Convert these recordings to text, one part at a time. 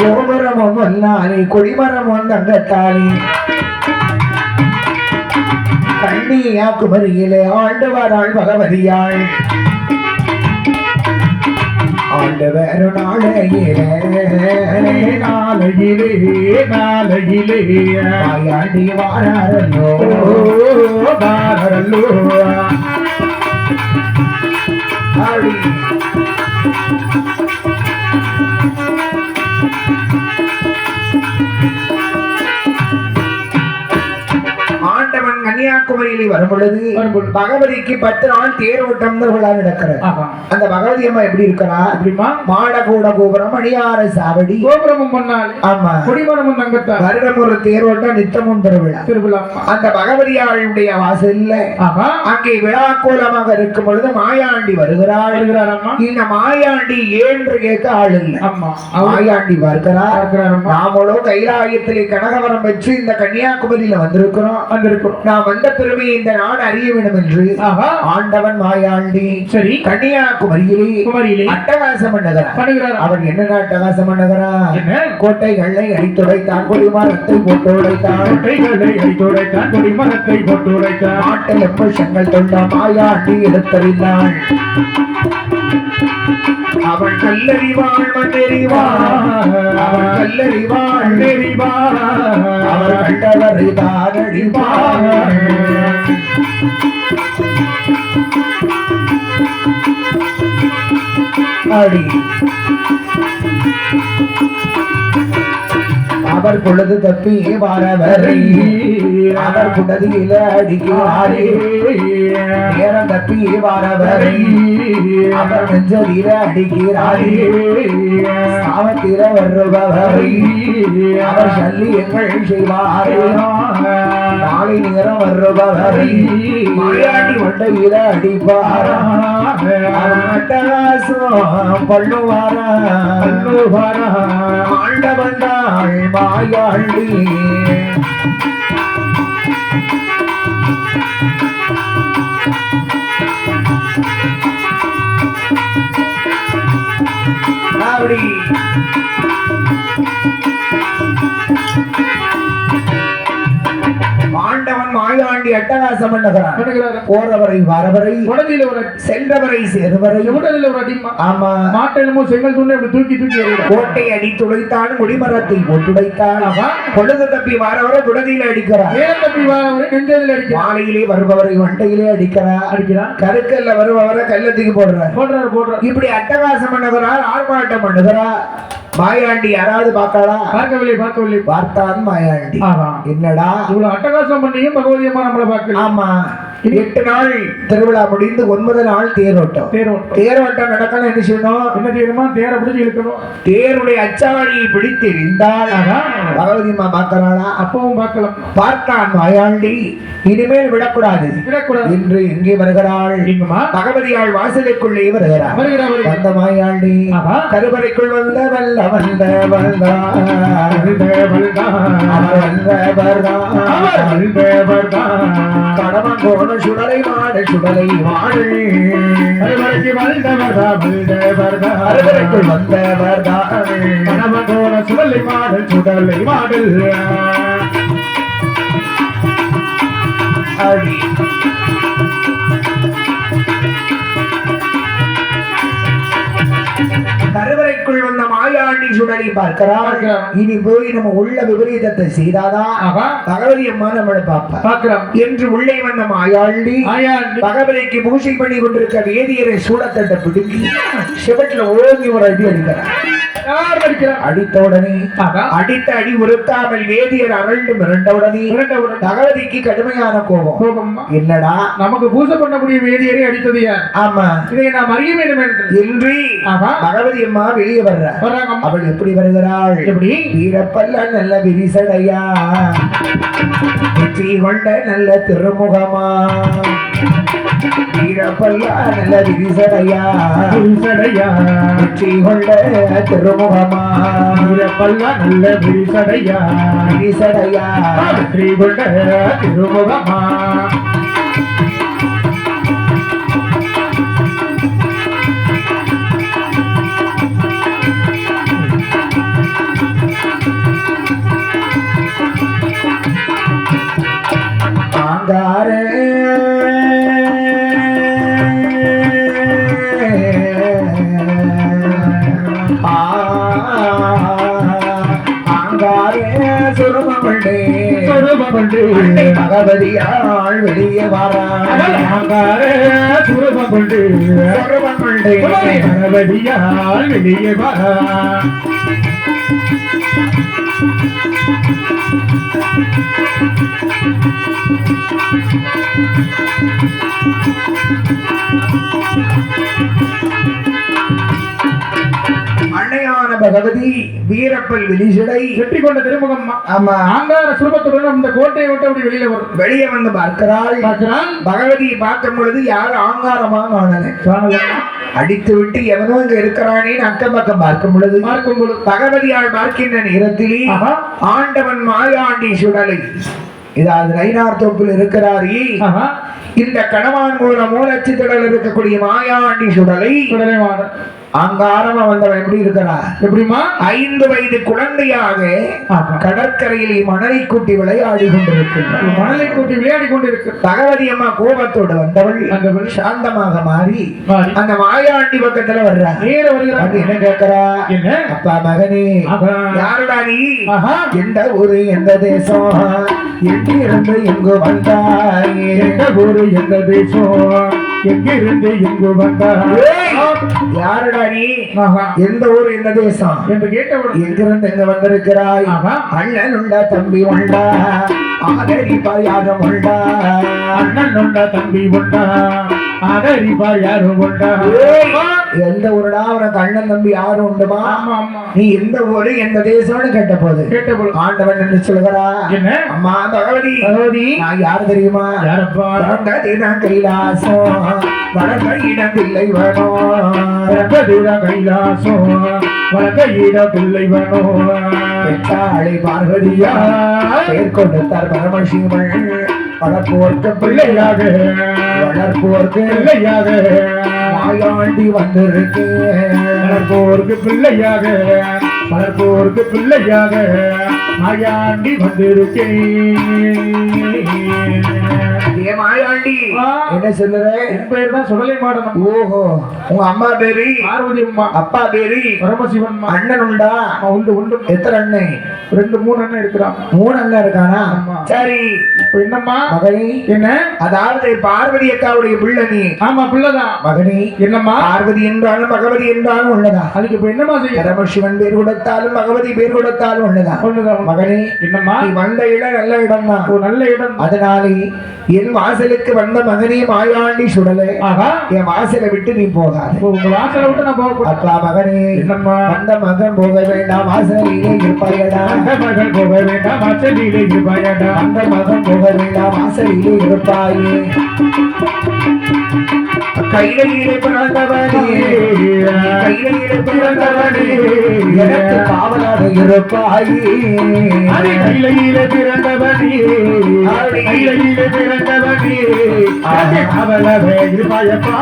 கோபுரமும் வல்லாலே கொடிமரமும் தங்கத்தாலே கண்ணியாக்குமரியிலே ஆண்டு வராள் பகவதியாள் ஆண்டு வேறு நாளையிலே நாளையிலே ஆடி கன்னியாகுமரியில் வரும் பொழுது. பகவதிக்கு பத்து நாள் தேர் ஓட்டம் விழா நடக்கிறது அந்த பகவதி அம்மா எப்படி இருக்கிறா? அப்படிமா மாடகூட கோபுரம் மணியார சாவடி. கோபுரமும் பண்ணாலே ஆமா. கொடிமரமும் தங்கத்தான் வருடம் ஒரு தேர் ஓட்டம் நித்தமும் திருவிழா. திருவிழா. அந்த பகவதியாளுடைய வாசல்ல அங்கே விழா கோலமாக இருக்கும் பொழுது மாயாண்டி வருகிறாள். இந்த மாயாண்டி ஏன்று கேட்க ஆள் இல்லை. மாயாண்டி வருகிறார் நாமளோ கைலாயத்திலே கனகவரம் வச்சு இந்த கன்னியாகுமரியில வந்திருக்கிறோம். வந்திருக்கிறோம். நாம் வந்த பெருமை இந்த நாடு அறிய வேண்டும் என்று ஆண்டவன் மாயாண்டி சரி. கன்னியாகுமரியிலே குமரியிலே அட்டகாசம் பண்ணுகிறார் பண்ணுகிறார்? அவன் என்ன அட்டகாசம் பண்ணுகிறான் என்ன? கோட்டைகளை அடித்துடைத்தான் கொடிமரத்தை போட்டு உடைத்தான். கொட்டைகளை அடித்துடைத்தான் கொடிமரத்தை போட்டு உடைத்தான். மாட்டில் எப்பஷங்கள் தொண்ட மாயாண்டி எடுத்தறிந்தாள் அவள் கல்லறிவாள் மண்ணெறிவாள் அவள் கல்லறிவாள் அவர் கண்டவரை அடிப்பாள் அடி அவர் பொழுது தப்பி வரவரை அவர் குடதியில அடிக்கிறாரே நேரம் தப்பி வரவரை அவர் நெஞ்சதில அடிக்கிறாரே சாவத்தில வருபவரை அவர் சல்லி எங்கள் செய்வாரே. மாலை நேரம் வருபவரை மாயாண்டி மண்டையில அடிப்பாரா? அவன் அட்டகாசம் மாயாண்டி அப்படி. மாயாண்டி அட்டகாசம் பண்ணுகிறார். போறவரை வரவரை உடலில் ஒரு சென்றவரை சேர்வரை. உடலில் ஒரு ஆமா. மாட்டெலுமோ செங்கல் துண்டு இப்படி தூக்கி தூக்கி. கோட்டை அடித்துடைத்தான் குடிமரத்தை போட்டுடைத்தான் ஆமா. பொழுது தப்பி வரவரை குடதியில அடிக்கிறார். நேரம் தப்பி வாரவரை நெஞ்சதில் அடிக்கிறார். மாலையிலே வருபவரை வண்டையிலே அடிக்கிறார். அடிக்கிறார். கருக்கல்ல வருபவரை கல்லத்துக்கு போடுறார். போடுறாரு போடுறாரு. இப்படி அட்டகாசம் பண்ணுகிறார் ஆர்ப்பாட்டம் பண்ணுகிறார். மாயாண்டி யாராவது பார்த்தாளா பார்க்கவில்லை பார்க்கவில்லை. பார்த்தான் மாயாண்டி. என்னடா? இவ்வளவு அட்டகாசம் பண்ணியும் பகவதி மாப்பிள்ளை நம்மளை பார்க்கல ஆமா. எட்டு நாள் திருவிழா முடிந்து ஒன்பது நாள் தேரோட்டம். தேர் ஓட்டம் தேரோட்டம் நடக்கணும் என்ன செய்யணும்? என்ன செய்யணுமா? தேரை பிடிச்சி இழுக்கணும். தேருடைய அச்சாணியை பிடித்து எறிந்தால் பகவதி அம்மா பார்க்கறாளா? அப்பவும் பார்க்கலாம். பார்த்தான் மாயாண்டி இனிமேல் விடக்கூடாது. விடக்கூடாது. என்று எங்கே வருகிறாள். பகவதியாள் வாசலுக்குள்ளே வருகிறார் வருகிறா வருகிறா. வந்த மாயாண்டி. கருவறைக்குள் வந்த வல்ல வந்த வந்தார் வருக வருகா. அவர் போன சுடலை மாடு சுடலை மாடு கருவறைக்கு வந்தவர்தா, வந்தவர்தா. கருவறைக்குள் வந்தவர்தான் கணவன் போன சுடலை மாடல் சுடலை மாடல் அடி. கருவறைக்குள் சுடலை பார்க்கிறாள் பார்க்கிறாள். இனி போய் நம்ம உள்ள விபரீதத்தை செய்தாதான் பகவதி அம்மா நம்மளை பார்ப்பா பார்க்கிறோம். என்று உள்ளே வந்த மாயாண்டி பகவதிக்கு பூஜை பண்ணி கொண்டிருக்க வேதியரை சூடத்தட்டை பிடுங்கி சிவட்டில் ஓங்கி ஒரு அடி அடிக்கிறார். அடித்த உடனே அடித்த அடி உறுத்தாமல் வேதியர் அரண்டு மிரண்ட உடனே பகவதிக்கு கடுமையான கோபம். கோபம்மா? என்னடா? நமக்கு பூஜை பண்ணக்கூடிய வேதியரை அடித்தது யார்? ஆமா. இதை நாம் அறிய வேண்டும் என்று. பகவதி அம்மா வெளியே வர்ற வர்றாங்க. அவள் எப்படி வருகிறாள்? எப்படி? வீரப்பல்ல நல்ல விரிசடையா? வெற்றி கொண்ட நல்ல திருமுகமா? வீரப்பல்ல நல்ல விரிசடையா? விரிசடையா? வெற்றி கொண்ட திருமுகமா? வீரப்பல்லா நல்ல விரிசடையா? விரிசடையா? வெற்றி கொண்ட திருமுகமா? சுரூபம் கொண்டு சொர்வம் கொண்டு கணபதியால் வெளியே வரா அன்னையான பகவதி வீரப்பல் விழிசடை. வெற்றி கொண்ட திருமுகம் ஆமா. ஆங்கார சுரூபத்துடன் அந்த கோட்டையை விட்டு அப்படி வெளியில வரும். வெளியே வந்து பார்க்கிறாள். பார்க்கிறான் பகவதியை பார்க்கும் பொழுது யாரும் ஆங்காரமா காணல அடித்து விட்டு எவனோ இங்க இருக்கிறானேன்னு அக்கம் பக்கம் பார்க்கும் பொழுது பார்க்கும் பொழுது. பகவதியால் பார்க்கின்ற நேரத்திலே. ஆண்டவன் மாயாண்டி சுடலை. இதாவது நைனார் தோப்பில் இருக்கிறாரே இந்த கணவான் மூல மூலச்சித்திடல் இருக்கக்கூடிய மாயாண்டி சுடலை. அங்காரமா வந்தவன் எப்படி இருக்கிறார்? எப்படிமா ஐந்து வயது குழந்தையாக. கடற்கரையிலே மணலை கூட்டி விளையாடி கொண்டிருக்கின்றார். மணலை கூட்டி விளையாடி கொண்டு இருக்கு பகவதி அம்மா கோபத்தோடு வந்தவள் வந்தவள். சாந்தமாக மாறி. அந்த மாயாண்டி பக்கத்துல வர்றா. நேர வருகிறான் அது என்ன கேக்குறா என்ன? அப்பா மகனே. யாருடா நீ. எந்த ஊரு எந்த தேசம்? எங்கிருந்து எங்கு வந்தாய்? எந்த ஊரு எந்த தேசம் எங்கிருந்து எங்கு வந்தார் ஏய், யாருடா நீ. எந்த ஊர் எந்த தேசம்? என்று கேட்டவுடன் எங்கிருந்து எங்க வந்திருக்கிறாய். அண்ணன் உண்டா தம்பி உண்டா? ஆதரிப்பா யாரும் உண்டா? அண்ணன் உண்டா தம்பி உண்டா? ஆதரிப்பார் யாரும் உண்டா? எந்த ஊருடா உனக்கு அண்ணன் தம்பி யாரும் உண்டுமா? நீ எந்த ஊரு எந்த தேசம்னு கேட்ட போது ஆண்டவன் என்று சொல்கிறா அம்மா பகவதி. பகவதி. நான் யார் தெரியுமா? யாரப்பா? பிறந்ததினம் கைலாசம். வளர்ந்த இடமில்லை வேணும் பிறந்ததிட கைலாசம் வழக்க ஈட பிள்ளை வேணும் பெற்றாளை பார்வதியா பேர் கொடுத்தார் பரமசிவன் வளர்ப்போர்க்கு பிள்ளையாக வளர்ப்போர்க்கு பிள்ளையாக மாயாண்டி வந்திருக்கேன் வளர்ப்போருக்கு பிள்ளையாக வளர்ப்போருக்கு பிள்ளையாக மாயாண்டி வந்திருக்கேன் ஏ மாயாண்டி. என்ன சொல்லுற? என் தான் சுடலை மாடனம் ஓஹோ உங்க அம்மா பேரு? பார்வதி அம்மா. அப்பா பேரு? பரமசிவன். அண்ணன் உண்டா? உண்டு உண்டு எத்தனை அண்ணன் ரெண்டு மூணு அண்ணன் இருக்கிறான். மூணு அண்ணன் இருக்கானா. சரி. இப்ப என்னம்மா? மகனே. என்ன? அதாவது பார்வதி அக்காவுடைய பிள்ளை நீ. ஆமா பிள்ளைதான். மகனே என்னம்மா? பார்வதி என்றாலும் பகவதி என்றாலும் உள்ளதா? அதுக்கு இப்ப என்னம்மா செய்ய? பரமசிவன் பேர் கொடுத்தாலும் பகவதி பேர் கொடுத்தாலும் உள்ளதா? ஒண்ணு. மகனே என்னம்மா? நீ வந்த இடம் நல்ல இடம் தான் நல்ல இடம். அதனாலே என் வாசலுக்கு வந்த மகனே மாயாண்டி சுடலை. என் வாசலை விட்டு நீ போகாத. உங்க வாசலை விட்டு நான் போக அப்பா மகனே வந்த மகன் போக வேண்டாம் வாசலிலே இருப்பாயடா. மகள் போக வேண்டாம் வாசலிலே இருப்பாயடா. அந்த மகன் போக வேண்டாம் வாசலிலே இருப்பாயே. கையிலே பிறந்தவனே. கையிலே பிறந்தவனே. எனக்கு காவலாக இருப்பாயே. கையிலே பிறந்தவனே. கையிலே பிறந்தவனே. அவளவே இருப்பாயப்பா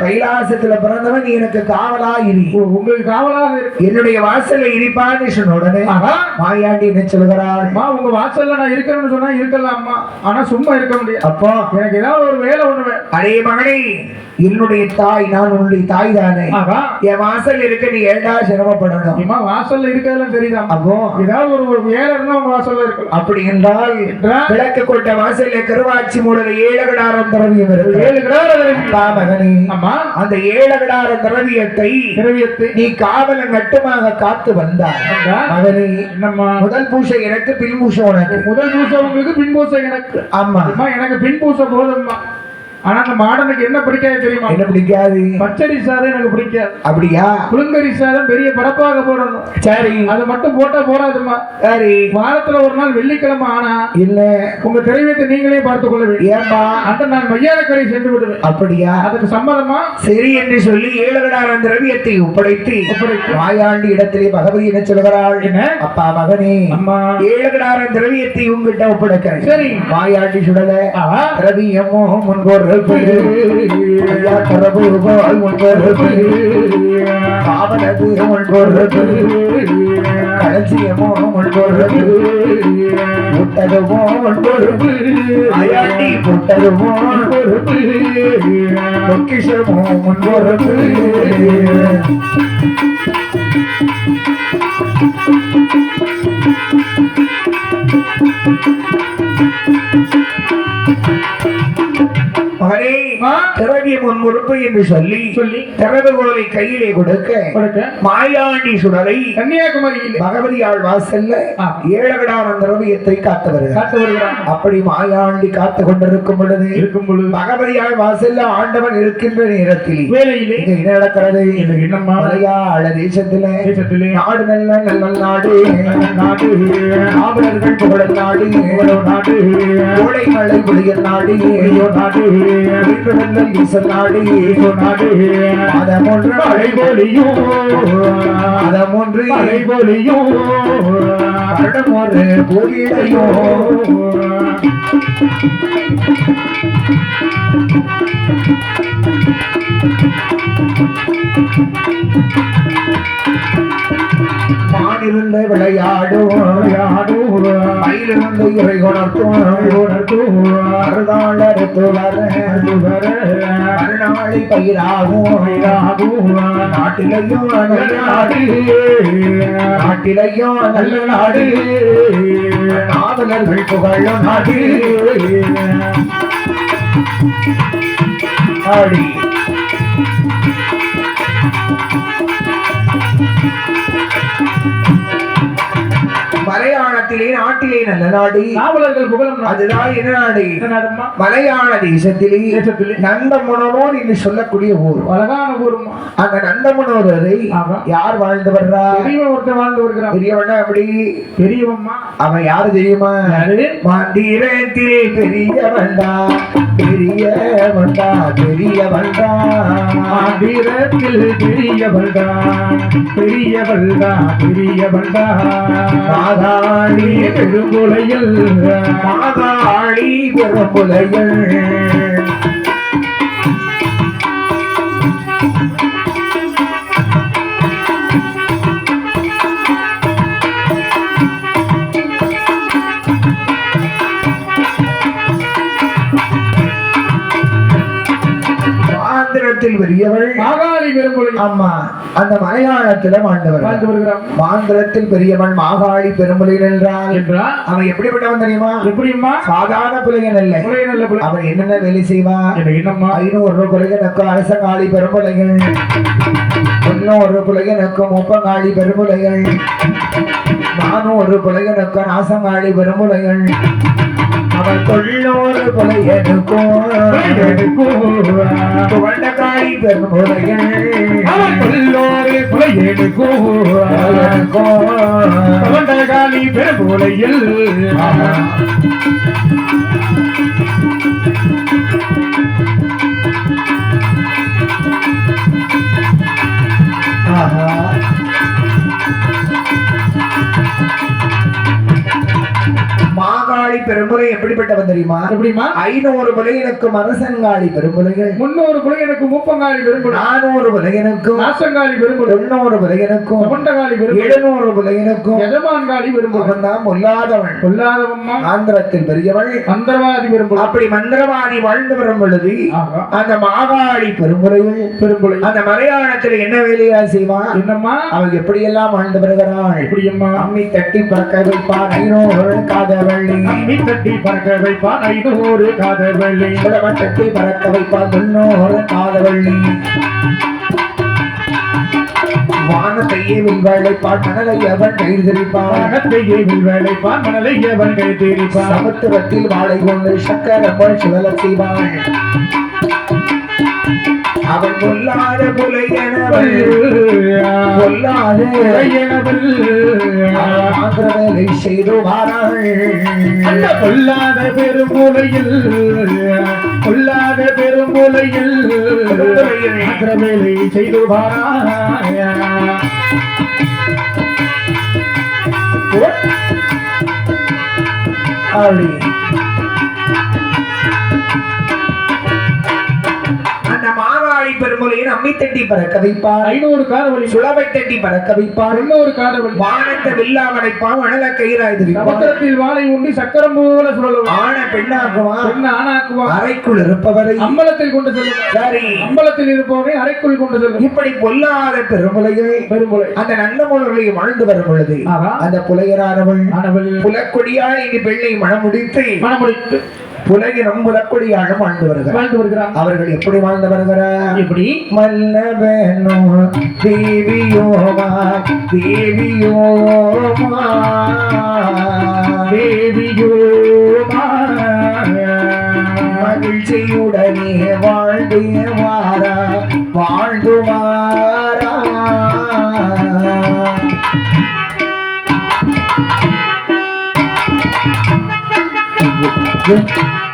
கைலாசத்துல பிறந்தவன் நீ எனக்கு காவலா இரு. உங்களுக்கு காவலாக என்னுடைய வாசல்ல இருப்பான்னு சொன்ன உடனே மாயாண்டி என்ன சொல்கிறாள் அம்மா உங்க வாசல்ல நான் இருக்கணும்னு சொன்னா இருக்கலாம்மா. ஆனா சும்மா இருக்க முடியாது. அப்போ. எனக்கு ஏதாவது ஒரு வேலை ஒண்ணு அடே மகனே என்னுடைய தாய் நான் உன்னுடைய தாய் தானே. என் வாசல் இருக்க நீ ஏண்டா சிரமப்படணும்? அம்மா வாசல்ல இருக்கிறதெல்லாம் சரிதான் அப்போ. ஏதாவது ஒரு ஒரு வேலை இருந்தா உங்க வாசல்ல இருக்கலாம். அப்படி என்றால் விளக்கு கொண்ட வாசல்ல கருவாச்சி மூடல ஏழகடாரம் திரவியம் இருக்கு. ஏழு கிடார அப்பா மகனே. அம்மா அந்த ஏழகடார திரவியத்தை திரவியத்தை. நீ காவல நட்டுமாக காத்து வந்தாய். வந்தா? மகனே என்னம்மா? முதல் பூசை எனக்கு பின் பூசை உனக்கு. முதல் பூசை உங்களுக்கு பின் பூசை எனக்கு. ஆமா. எனக்கு பின் பூசை போதும்மா. ஆனா அந்த மாடனுக்கு என்ன பிடிக்காது தெரியுமா? என்ன பிடிக்காது? பச்சரி சாதம் எனக்கு பிடிக்காது. அப்படியா? புழுங்கரி சாதம் பெரிய பரப்பாக போடணும். சரி. அது மட்டும் போட்டா போறாதும்மா சரி. வாரத்துல ஒரு நாள் வெள்ளிக்கிழமை ஆனா இல்ல. உங்க திரைவத்தை நீங்களே பார்த்துக் கொள்ள வேண்டும். ஏன்பா? அந்த நான் மையாரக்கரை சென்று விடுவேன். அப்படியா? அதுக்கு சம்மதமா? சரி என்று சொல்லி திரவியத்தை ஒப்படைத்து ஒப்படைத்து. மாயாண்டி இடத்திலே பகவதி என்ன சொல்கிறாள் என்ன? அப்பா மகனே அம்மா. ஏழகடாரம் திரவியத்தை உங்ககிட்ட ஒப்படைக்கிறேன். சரி. மாயாண்டி சுடல. திரவியமோ முன்கொரு ஐயா கரபு போல் முன்கொரு காவலது முன்கொரு கழுத ரகசியமோ உன் பொறுப்பு விட்டதுமோ உன் பொறுப்பு அயாண்டி விட்டதுமோ உன் பொறுப்பு பொக்கிஷமோ உன் பொறுப்பு மகனே என்று சொல்லி சொல்லி. திறவுகோலை கையிலே கொடுக்க மாயாண்டி சுடலை கன்னியாகுமரியில். பகவதியாள் வாசல்ல. ஏழகடான திரவியத்தை காத்து வருகிறார். அப்படி மாயாண்டி காத்து கொண்டிருக்கும் பொழுது இருக்கும் பொழுது பகவதியாள் வாசல்ல ஆண்டவன் இருக்கின்ற நேரத்தில் வேலையிலே என்ன நடக்கிறது? என்னம்மா மலையாள தேசத்துல தேசத்திலே நாடு நல்ல நல்ல நாடு. நாடு. ஆவலர்கள் புகழ் நாடு. நாடு. கோடை மழை புளிய நாடு நாடு. நாடு ஐயோ நாடு அதம் ஒன்று மழை போலியும் அதம் ஒன்று மழை போலியும் வருடம் ஒரு போலியையோ விளையாடுவோம் விளையாடும் மயிலிருந்து இறை உணர்த்தும் அருகாளறுத்து வர மறுநாளை பயிராகும் நாட்டிலையும் நல்ல நாடு. நாட்டிலையும் நல்ல நாடு. நாவலர்கள் புகழும் நாடு. ஆடி. மலையாளத்திலே நாட்டிலே நல்ல நாடு. நாவலர்கள் புகழும் அதுதான் என்ன நாடு? மலையாள தேசத்திலே நந்தமுனோர் என்று சொல்லக்கூடிய ஊர். அழகான ஊருமா அந்த நந்தமுனோரை. யார் வாழ்ந்து வர்றா பெரியவன் ஒருத்தன் வாழ்ந்து வருகிறான் பெரியவனா அப்படி பெரியவம்மா. அவன் யாரு தெரியுமா? மந்திரத்தில் பெரிய வந்தா பெரிய வந்தா பெரிய வந்தா ஆந்திரத்தில் பெரிய பல்தான் பெரிய பல்தான் பெரிய பல்தான் மாதாளி பெருங்குலையில். மாதாளி பெரும்புலைகள் பெரியவள் மாகாளி பெருங்குலையில் ஆமா அந்த மலையாளத்துல வாழ்ந்தவர் வாழ்ந்து மாந்திரத்தில் பெரியவன் மாகாளி பெரும்புலையில் என்றால் என்றால்? அவன் எப்படிப்பட்டவன் தெரியுமா? எப்படிம்மா? சாதாரண புலையன் அல்ல. முளைய நல்ல பிள்ளை அவன் என்னென்ன வேலை எனக்கு என்னம்மா? ஐநூறு ரூபாய் புலையனுக்கு அரசங்காளி பெரும்புலைகள் முன்னூறு புலையனுக்கு முப்பங்காளி பெரும்புலைகள் நானூறு புலையனுக்கு நாசங்காளி பெரும்புலைகள் அவன் தொண்ணூறு புலையனுக்கும் வண்டக்காளி பெரும்புலைகள் அவன் கொல்லோரே புலை எடுக்கும் புலையனுக்கும் காலி பெருங்குலையில் ஆஹா. மாகாளி பெரும்புலை எப்படிப்பட்டவன் தெரியுமா? எப்படிமா ஐநூறு புலையனுக்கும் அரசங்காளி பெரும்புலைகள் முன்னூறு புலை எனக்கு முப்பங்காலி பெருங்குலை நானூறு புலையனுக்கும் நாசங்காலி பெருங்குலை தொண்ணூறு புலையனுக்கும் கொண்டகாலி பெருங்குலை எழுநூறு புலையனுக்கும் எஜமான்காலி பெருங்குலை அவன் தான் பொல்லாதவன். கொல்லாதவம்மா ஆந்திரத்தில் பெரியவள். அந்தர்வாதி பெருங்குலை அப்படி மந்திரவாதி வாழ்ந்து வரும் பொழுது அந்த மாகாளி பெரும்புலைகள் பெருங்குலை அந்த மலையாளத்தில் என்ன வேலையா செய்வான்? என்னம்மா? அவன் எப்படியெல்லாம் வாழ்ந்து வருகிறாள்? எப்படியம்மா? அம்மி தட்டி பறக்க வைப்பான். ஐநூறு காதவள்ளி அம்மி தட்டி பறக்க வைப்பான் ஐநூறு காதல் வெள்ளி புலவன் தட்டி பறக்க வைப்பான் முன்னூறு காதவள்ளி. வானத்தையே வில்வழைப்பான் மணலை அவன் கைதரிப்பான் மனத்தையே வேலைப்பான் மணலை எவன் கை தீரிப்பான். சமுத்திரத்தில் வாழை கொண்டு சக்கரப்பல் சுழல செய்வான். அவன் பொல்லாத புலையனவள் பொல்லாத மாத்திர வேலை செய்து வாராள் அந்த கொல்லாத பெருமூலையில் கொல்லாத பெருமூலையில் வேலை செய்து வாராய அப்படி பெருமுலையின் அம்மி தட்டி பறக்க வைப்பார் ஐநூறு காதவழி. சுளவை தட்டி பறக்க வைப்பார் தொண்ணூறு காதவழி. வானத்தை வில்லாமடைப்பான் மணல கயிறாய் திரிப்பான் சமுத்திரத்தில் வாழை உண்டி சக்கரம் போல சுழலும் ஆன பெண்ணாக்குவான். பெண்ண ஆணாக்குவா அறைக்குள் இருப்பவரை அம்பலத்தில் கொண்டு செல்லும். சரி. அம்பலத்தில் இருப்பவனை அறைக்குள் கொண்டு செல்லும். இப்படி பொல்லாத பெருமுலைகள் பெருமுலை அந்த நந்தமுனர்களை வாழ்ந்து வரும் பொழுது அந்த புலையரானவள் ஆனவள். புலக்கொடியா இங்கு பெண்ணை மணமுடித்து மனமுடித்து புலகினும் புலக்கொடியாக வாழ்ந்து வருகிறார். வாழ்ந்து வருகிறான் அவர்கள் எப்படி வாழ்ந்து வருகிறார்? எப்படி? மல்லவேனோ தேவியோமா தேவியோமா தேவியோ மகிழ்ச்சியுடனே வாழ்ந்து வாரா வாழ்ந்து வாரா. அந்த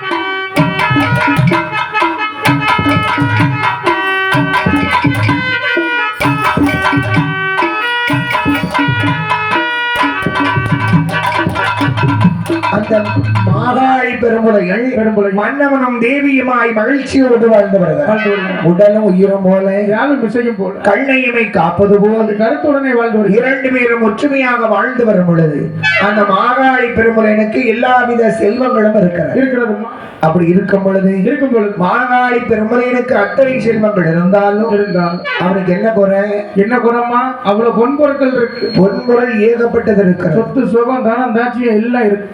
பெருமுலை மன்னவனும் தேவியுமாய் மகிழ்ச்சியோடு வாழ்ந்து வருகிறார் உடலும் உயிரும் போல யாரும் விஷயம் போல. கண்ணையுமை காப்பது போல் கருத்துடனே வாழ்ந்து இரண்டு பேரும் ஒற்றுமையாக வாழ்ந்து வரும் பொழுது அந்த மாகாளி பெருமுறையனுக்கு எல்லாவித செல்வங்களும் இருக்கிறது. இருக்கிறதுமா அப்படி இருக்கும் பொழுது இருக்கும் பொழுது. மாகாளி பெருமுறையனுக்கு அத்தனை செல்வங்கள் இருந்தாலும் இருந்தால் அவனுக்கு என்ன குறை? என்ன குறமா அவ்வளவு பொன் பொருட்கள் இருக்கு. பொன்பொருள் ஏகப்பட்டது இருக்கிறது. சொத்து சுகம் தானம் தாட்சியம் எல்லாம் இருக்கு.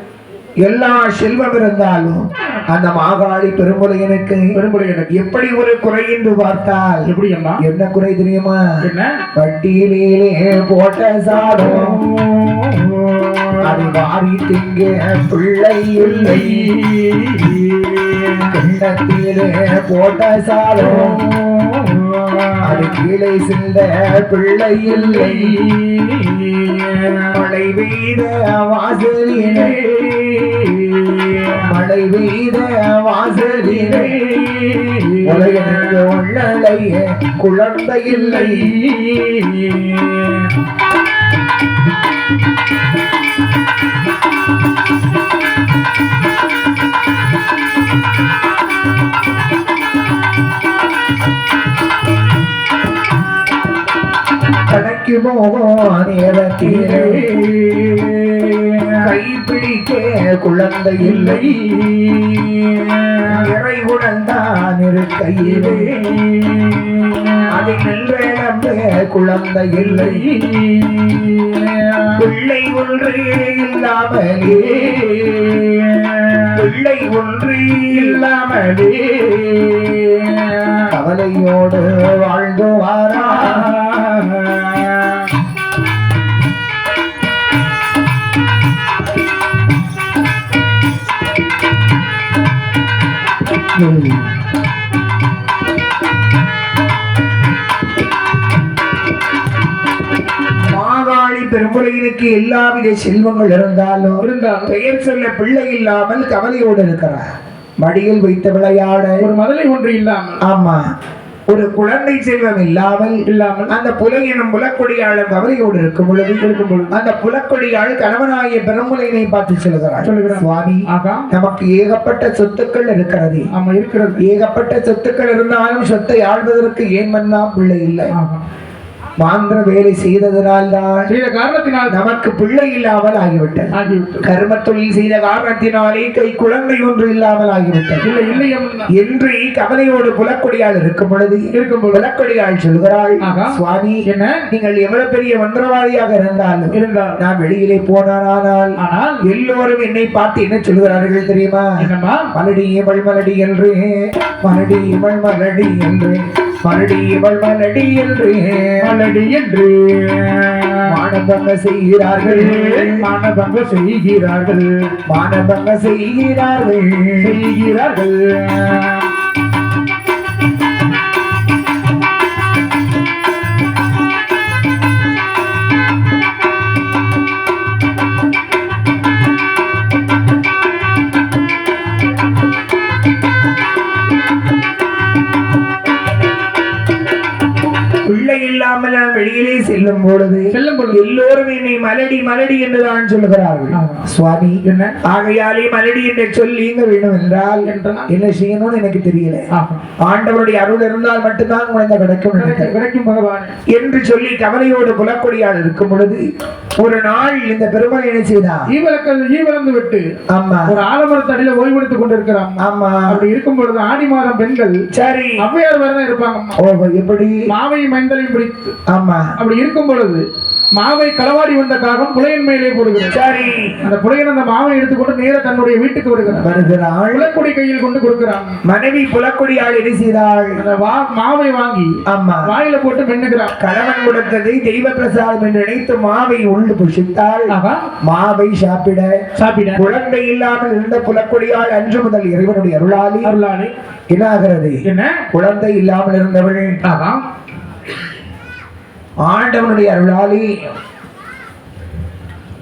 எல்லா செல்வம் இருந்தாலும் அந்த மாகாளி பெருமுறையனுக்கு பெருமுறை எனக்கு எப்படி ஒரு குறை என்று பார்த்தால்? எப்படி அம்மா என்ன குறை தெரியுமா? என்ன? பட்டியலிலே போட்ட சாதம் அது வாரி திங்க பிள்ளை இல்லை. கிண்ணத்திலே போட்ட சாதம் அது கீழே சிந்த பிள்ளை இல்லை மழை பெய்த வாசலினை மழை பெய்த வாசலினை உலகனுக்கு உள்ளலைய குழந்தை இல்லை. Thank you. நேரத்திலே கைப்பிடிக்க குழந்தை இல்லை. இறை குழந்தான் இருக்கையிலே. அதை நெல்வேளம்பே குழந்தை இல்லை. பிள்ளை ஒன்று இல்லாமலே. பிள்ளை ஒன்று இல்லாமலே. கவலையோடு வாழ்ந்துவா பெருமுறையினுக்கு எல்லாவித செல்வங்கள் இருந்தாலும் இருந்தாலும் பெயர் சொல்ல பிள்ளை இல்லாமல் கவலையோடு இருக்கிறார். மடியில் வைத்து விளையாட. ஒரு மதலை ஒன்று இல்லாமல் ஆமா. ஒரு குழந்தை செல்வம் இல்லாமல் இல்லாமல் அந்த புலை எனும் புலக்கொடியாளர் கவலையோடு இருக்கும் பொழுது இருக்கும் பொழுது அந்த புலக்கொடியாள் கணவனாகிய பெருமுலையினை பார்த்து சொல்கிறார் சொல்லுகிறார். சுவாமி ஆகா. நமக்கு ஏகப்பட்ட சொத்துக்கள் இருக்கிறது. ஆமா இருக்கிறது. ஏகப்பட்ட சொத்துக்கள் இருந்தாலும் சொத்தை ஆள்வதற்கு ஏன் மன்னா? பிள்ளை இல்லை. ஆமா மாந்திர வேலை செய்ததனால்தான் செய்த காரணத்தினால் நமக்கு பிள்ளை இல்லாமல் ஆகிவிட்டது. ஆகிவிட்டது. கர்ம தொழில் செய்த காரணத்தினாலே கை குழந்தை ஒன்று இல்லாமல் ஆகிவிட்டது. இல்லை இல்லை. என்று கவலையோடு புலக்கொடியாள் இருக்கும் பொழுது இருக்கும் பொழுது புலக்கொடியாள் சொல்கிறாள். சுவாமி என்ன? நீங்கள் எவ்வளவு பெரிய மந்திரவாதியாக இருந்தாலும் இருந்தால் நான் வெளியிலே போனானால் ஆனால் எல்லோரும் என்னை பார்த்து என்ன சொல்கிறார்கள் தெரியுமா? என்னம்மா? மலடி இவள் மலடி என்று மலடி இவள் மலடி என்று மலடி இவள் மலடி என்று. மலடி என்று. மானபங்க செய்கிறார்கள். மானபங்க செய்கிறார்கள். மானபங்க செய்கிறார்கள். செய்கிறார்கள். மலடி மலடி என்றுதான் சொல்லுகிறார்கள். ஆமா. சுவாமி என்ன? ஆகையாலே மலடி என்று சொல்லீங்க வேணும் என்றால்? என்ன செய்யணும்னு எனக்கு தெரியல. ஆண்டவருடைய அருள் இருந்தால் மட்டும்தான் குழந்தை கிடைக்கும் கிடைக்கும் பகவானே. என்று சொல்லி கவலையோடு புலக்கொடியால் இருக்கும் பொழுது ஒரு நாள் இந்த பெருமாள் என்ன செய்தான் ஈவலந்து விட்டு ஆமா ஒரு ஆலமரத்தடியில ஓய்வெடுத்துக் கொண்டிருக்கிறான் ஆமா அப்படி இருக்கும் பொழுது ஆடி மாதம் பெண்கள் சரி. ஔவையார் வரதான் இருப்பாங்க எப்படி? மாவையும் மைந்தலையும் பிடித்து ஆமா அப்படி இருக்கும் பொழுது மாவை களவாடி வந்த காகம் புலையன் மேலே போடுகிறது. சரி. அந்த புலையன் அந்த மாவை எடுத்துக்கொண்டு நேர தன்னுடைய வீட்டுக்கு வருகிறார் வருகிறாள். புலக்குடி கையில் கொண்டு கொடுக்கிறான். மனைவி புலக்கொடியால் என்ன செய்தாள்? அந்த வா- மாவை வாங்கி ஆமா வாயில போட்டு மென்னுகிறான். கணவன் கொடுத்ததை தெய்வ பிரசாதம் என்று நினைத்து மாவை உண்டு புஷித்தாள். மாவை சாப்பிட. சாப்பிட. குழந்தை இல்லாமல் இருந்த புலக்கொடியால் அன்று முதல் இறைவனுடைய அருளாளி அருளாளி என்ன ஆகிறது என்ன? குழந்தை இல்லாமல் இருந்தவள். ஆண்டவனுடைய அருளாளி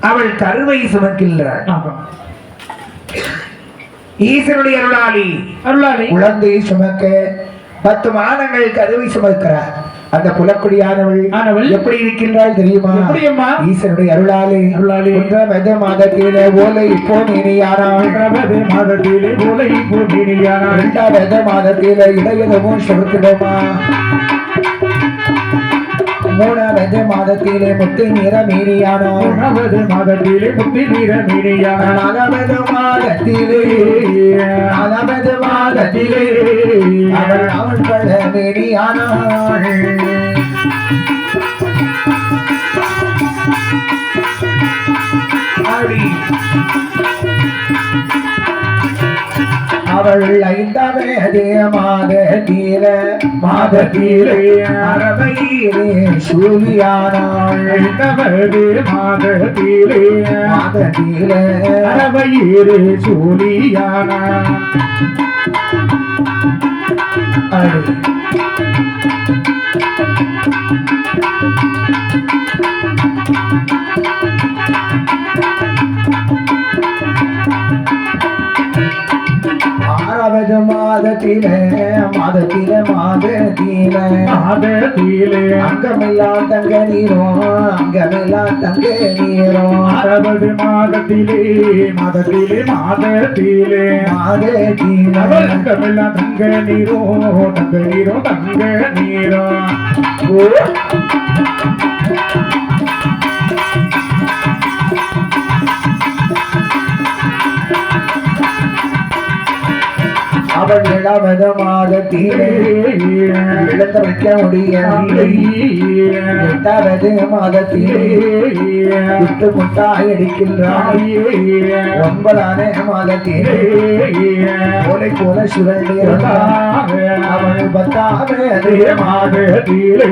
அவள் கருவை சுமக்கின்றாள். ஈசனுடைய அருளாளி அருளாளி குழந்தையை சுமக்க பத்து மாதங்கள் கருவை சுமக்கிறார். அந்த புலக்குடியானவள் ஆனவள் எப்படி இருக்கின்றாள் தெரியுமா? ஈசனுடைய அருளாளி அருளாளி. ஒன்றாம் மாதத்திலே ஓலை பிரபது மாதத்திலே போலை போட்டியானாள் இரண்டாவது மாதத்திலே இடையதமும் சுருத்திடுமா மூணாவது மாதத்திலே முத்து நிற மீறியானாள் மூணாவது மாதத்திலே முத்தி நீர மீறியானாள் நாலாவது மாதத்திலே நாலாவது மாதத்திலே அவள் அவள் பல மீறியானாள் ஆடி. அவள் ஐந்தாவது மாதத்தில மாதத்திலே அரவையிலே சூழியானாள் ஐந்தாவது மாதத்திலே மாதத்திலே அரவையீரே சூழியானாள் ஆடி. ஆறாவது மாதத்திலே அங்கமெல்லாம் தங்க நீரும் அங்கமெல்லாம் தங்க நீரும் அறுபது மாதத்திலே மாதத்திலே மாதத்திலே. மாதத்திலே. அவலங்கமெல்லாம் தங்க நீரோ தங்க நீரோ தங்க நீரோ. அவள் ஏழாவது மாதத்திலே இழந்து வைக்க முடியவில்லை. மாதத்திலே விட்டு முட்டாய் ஒன்பதான மாதத்திலே போலை போல அவள் பத்தாவது மாதத்திலே